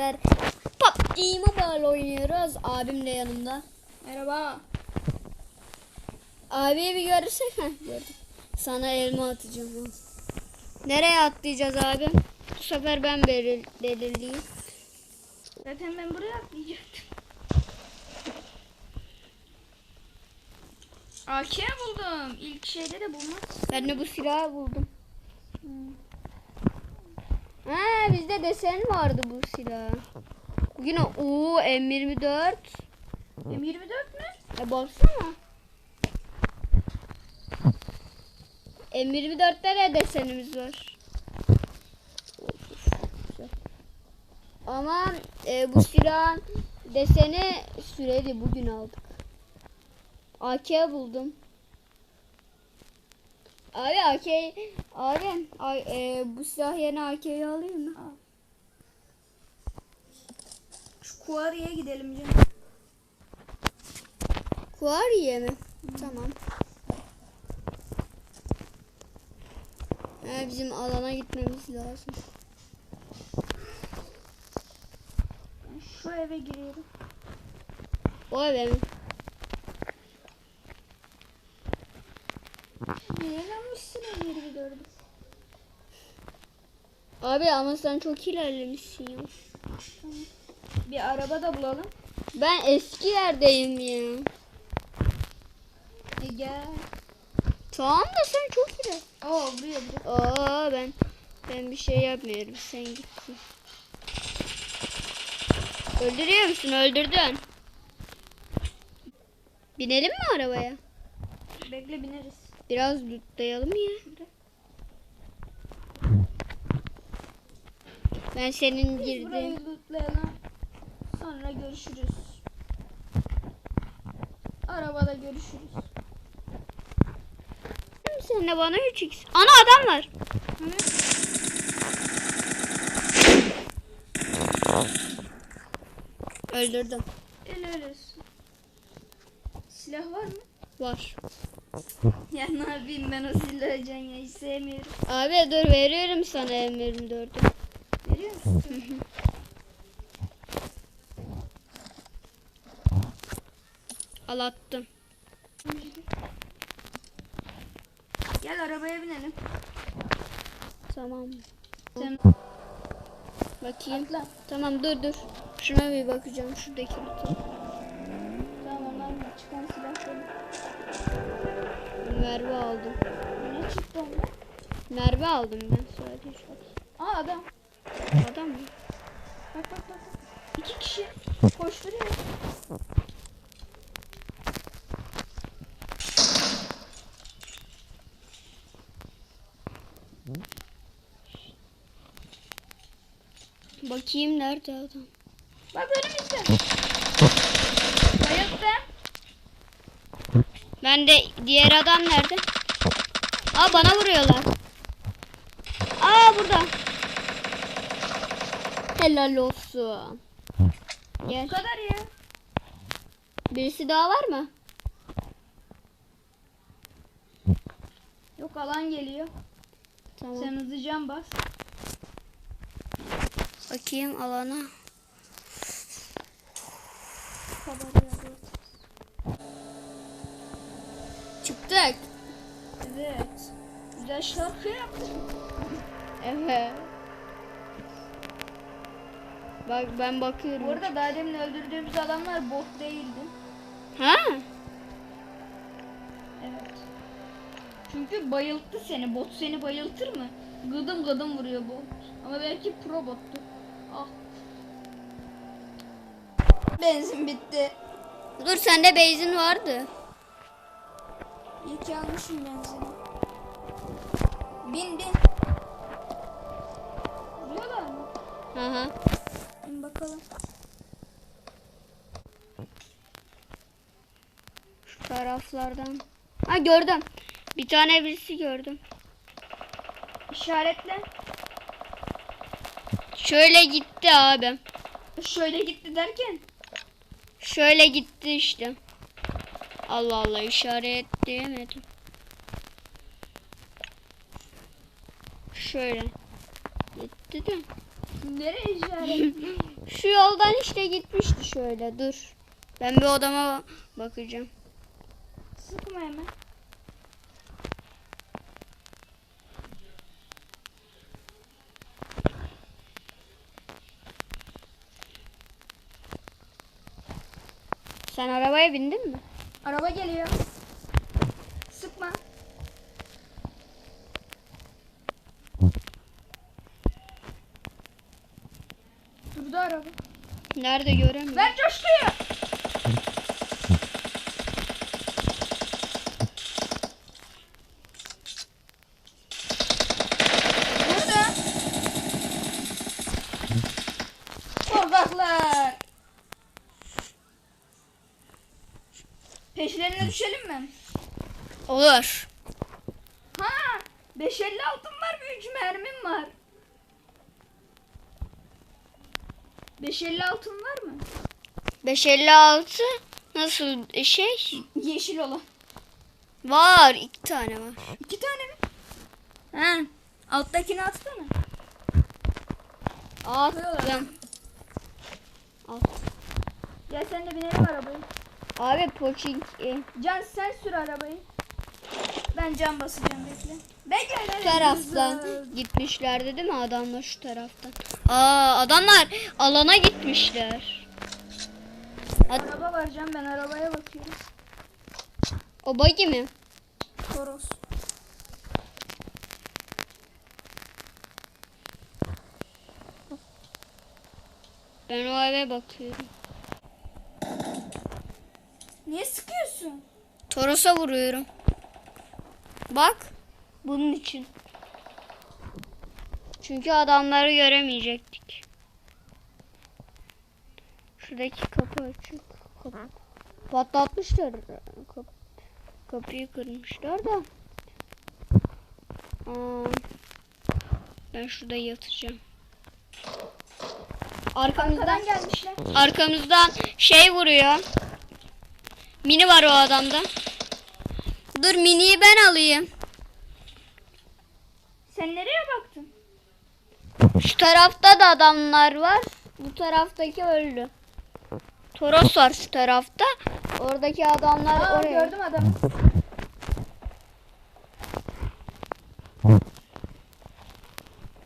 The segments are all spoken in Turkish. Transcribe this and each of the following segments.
beraber PUBG Mobile oynuyoruz. Abim de yanımda. Merhaba. Abiyi bir görürsek gördüm. Sana elma atacağım. Nereye atlayacağız abi? Bu sefer ben belir belirleyeyim. Zaten ben buraya atlayacaktım. AK buldum. İlk şeyde de bulmaz. Ben de bu silahı buldum. Bizde desen vardı bu silah. Bugün o M24. M24 mü? E baksana. M24'te de desenimiz var. Ama e, bu silahın deseni süreli bugün aldık. AK buldum. Abi AK abi ay, e, bu silah yerine AK'yi alayım mı? Al. Şu Kuari'ye gidelim canım. Kuariye mi? Tamam. Ha, bizim alana gitmemiz lazım. Şu eve giriyorum. O eve mi? Yenilenmişsin M24'ü. Abi ama sen çok ilerlemişsin ya. Bir araba da bulalım. Ben eski yerdeyim ya. E gel. Tamam da sen çok iler. Oo buraya buraya. Aa ben ben bir şey yapmıyorum. Sen gitsin. Öldürüyor musun? Öldürdün. Binelim mi arabaya? Bekle bineriz. Biraz lootlayalım ya. Ben senin Biz burayı lootlayalım. Sonra görüşürüz. Arabada görüşürüz. Sen de bana 3x. Ana adam var. Öldürdüm. El olsun. Silah var mı? Var. Ya ne yapayım ben o silahı can ya hiç sevmiyorum. Abi dur veriyorum sana M24'ü. Veriyor musun? Al attım. Gel arabaya binelim. Tamam. Sen Bakayım. atla. Tamam dur dur. Şuna bir bakacağım şuradaki loot'a. Tamam onlar mı? Çıkan silahları. Merve aldım. Ne çıktı onda? Merve aldım ben sadece. Aa adam. Adam mı? Bak bak bak. İki kişi koşturuyor. Bakayım nerede adam. Bak önümüzde. Bayıldım. Ben de diğer adam nerede? Aa bana vuruyorlar. Aa burada. Helal olsun. Gel. Bu kadar ya. Birisi daha var mı? Yok alan geliyor. Tamam. Sen hızlıca bas. Bakayım alana. Çıktık. Evet. Güzel şarkı yaptın. Evet. Bak ben bakıyorum. Bu arada daha demin öldürdüğümüz adamlar bot değildi. Ha? Evet. Çünkü bayılttı seni. Bot seni bayıltır mı? Gıdım gıdım vuruyor bot. Ama belki pro bottu. Ah. Benzin bitti. Dur sende benzin vardı. İyi ki almışım benzini. Bin bin. Vuruyorlar mı? Hı hı. Bakalım. Şu taraflardan. Ha gördüm. Bir tane birisi gördüm. İşaretle. Şöyle gitti abi. Şöyle gitti derken. Şöyle gitti işte. Allah Allah işaretleyemedim. Şöyle. Gitti de. Nereye işaret? Şu yoldan işte gitmişti şöyle dur. Ben bir odama bakacağım. Sıkma hemen. Sen arabaya bindin mi? Araba geliyor. Sıkma. Durdu araba. Nerede göremiyorum. Ver coşkuyu. Burada. Korkaklar. Peşlerine düşelim mi? Olur. Ha, 550 altın var ve 3 mermim var. 550 altın? 556 nasıl şey? Yeşil olan. Var iki tane var. İki tane mi? Ha, alttakini atsana. Attım. At. Gel sen de binelim arabayı. Abi poçink. e, Can sen sür arabayı. Ben can basacağım bekle. Bekle Şu taraftan gitmişlerdi değil mi adamlar şu taraftan? Aa adamlar alana gitmişler. Araba var Can ben arabaya bakıyorum. o buggy mi? Toros. Ben o eve bakıyorum. Niye sıkıyorsun? Toros'a vuruyorum. Bak. Bunun için. Çünkü adamları göremeyecektik. Şuradaki kapı açık. Kapı. Patlatmışlar. Kap kapıyı kırmışlar da. Aa, ben şurada yatacağım. Arkamızdan Arkadan gelmişler. Arkamızdan şey vuruyor. Mini var o adamda. Dur miniyi ben alayım. Sen nereye baktın? Şu tarafta da adamlar var. Bu taraftaki öldü. Toros var şu tarafta. Oradaki adamlar Aa oraya. gördüm adamı.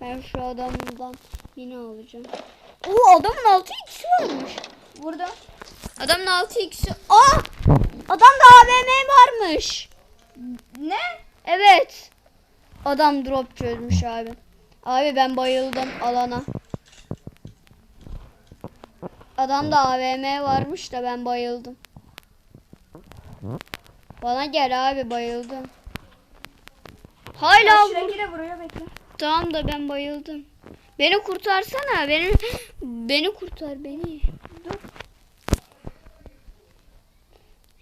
Ben şu adamdan mini alacağım. Oo adamın 6 x'i varmış. Burada. Adamın 6 x'i. Aa! Adamda AVM varmış. Ne? Evet. Adam drop çözmüş abi. Abi ben bayıldım alana. Adamda AVM varmış da ben bayıldım. Bana gel abi bayıldım. Hala vur- de vuruyor bekle. Tamam da ben bayıldım. Beni kurtarsana. Beni beni kurtar beni. Dur.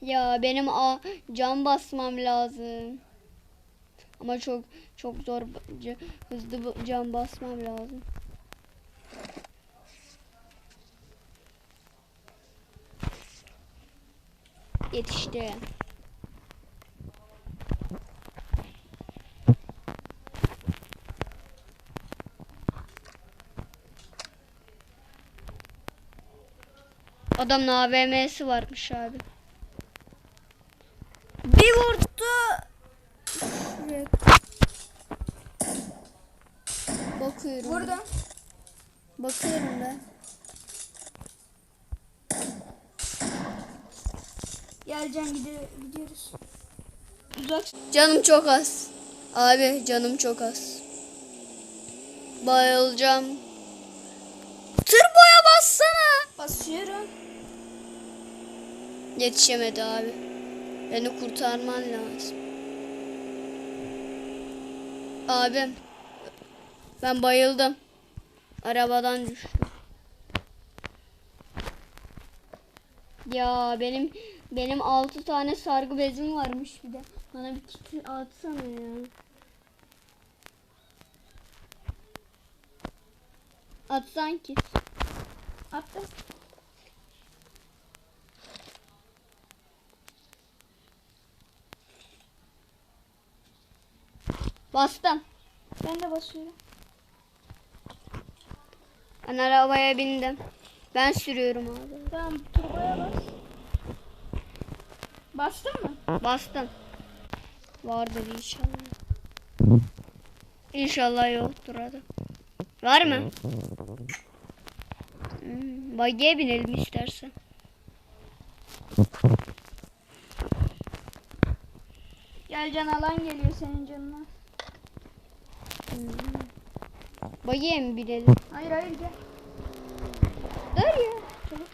Ya benim a, can basmam lazım. Ama çok çok zor hızlı can basmam lazım. Yetişti. Adamın AVM'si varmış abi. Bir vurdu. Evet. Bakıyorum. Burada. Bakıyorum ben. Gel Can gide- gidiyoruz. Uzak. Canım çok az. Abi canım çok az. Bayılacağım. Turboya bassana. Basıyorum. Yetişemedi abi. Beni kurtarman lazım. Abim. Ben bayıldım. Arabadan düştüm. Ya benim benim 6 tane sargı bezim varmış bir de. Bana bir kit atsana ya. Atsan ki. Attım. Bastım. Ben de basıyorum. Ben arabaya bindim. Ben sürüyorum abi. Tamam turboya bas. Bastın mı? Bastım. Vardır inşallah. İnşallah yoktur hadi. Var mı? Hmm, Bagiye binelim istersen. Gel can alan geliyor senin canına. Bagiye mi binelim? Hayır hayır gel. Dur ya. Çabuk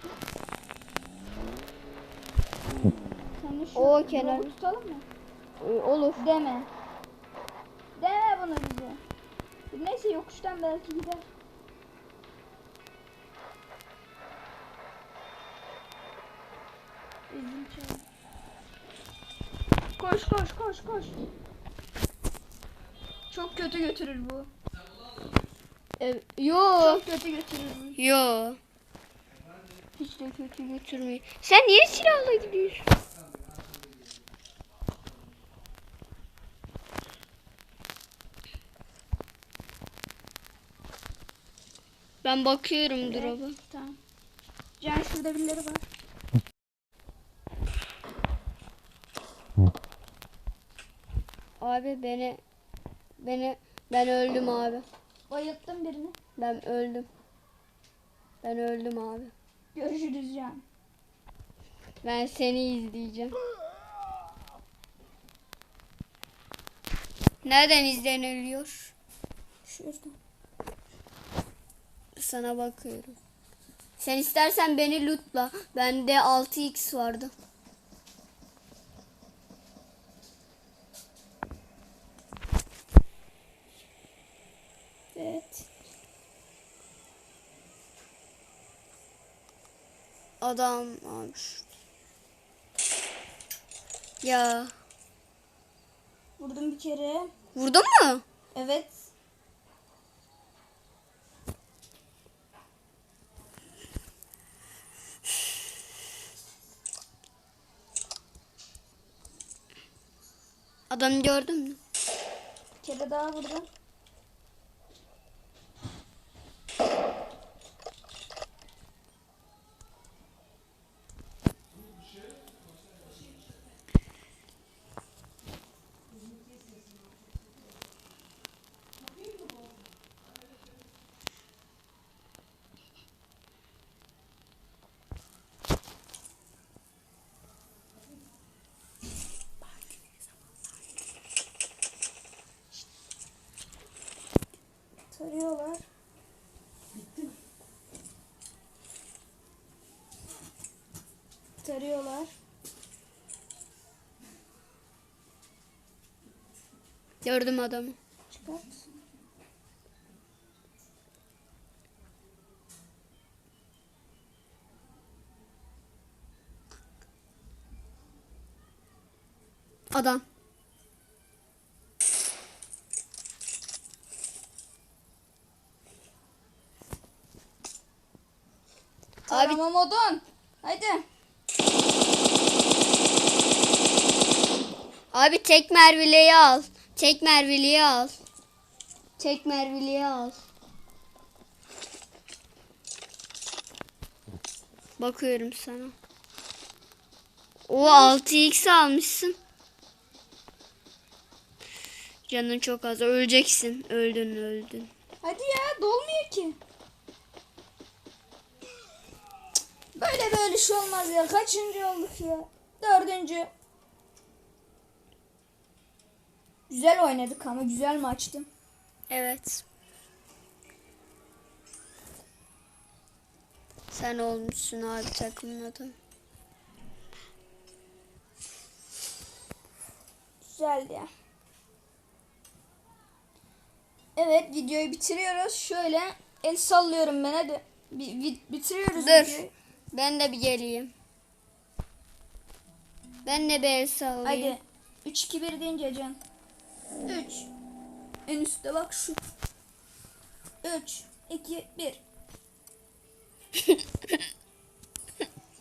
de şu O kenar. tutalım mı? Ee, Olur. Deme. Deme bunu bize. Neyse yokuştan belki gider. Çağır. Koş koş koş koş. Çok kötü götürür bu. Ee, yo. Çok kötü götürür bu. Yo. Hiç de kötü götürmüyor. Sen niye silahla gidiyorsun? Ben bakıyorum drop'a. Tamam. Can şurada birileri var. Abi beni beni ben öldüm abi. Bayılttım birini. Ben öldüm. Ben öldüm abi. Görüşürüz Can. Ben seni izleyeceğim. Nereden izleniliyor? Şurada. Sana bakıyorum. Sen istersen beni lootla. Bende 6x vardı. Evet. Adam almış. Ya. Vurdum bir kere. Vurdun mu? Evet. Adamı gördün mü? Bir daha vurdum. Tarıyorlar. Gördüm adamı. Çıkart. Adam. Abi Tarama modun. Haydi. Abi tek merviliği al. Tek merviliği al. Tek merviliği al. Bakıyorum sana. O 6x almışsın. Canın çok az. Öleceksin. Öldün öldün. Hadi ya dolmuyor ki. Böyle böyle şey olmaz ya. Kaçıncı olduk ya? Dördüncü. Güzel oynadık ama güzel maçtı. Evet. Sen olmuşsun abi takımın adı. Güzeldi ya. Evet videoyu bitiriyoruz. Şöyle el sallıyorum ben hadi. Bi- bitiriyoruz Dur. videoyu. Ben de bir geleyim. Ben de bir el sallayayım. Hadi. 3 2 1 deyince Can. 3 En üstte bak şu. 3 2 1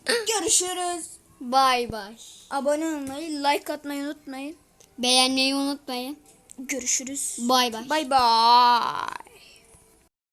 Görüşürüz. Bay bay. Abone olmayı, like atmayı unutmayın. Beğenmeyi unutmayın. Görüşürüz. Bay bay. Bay bay.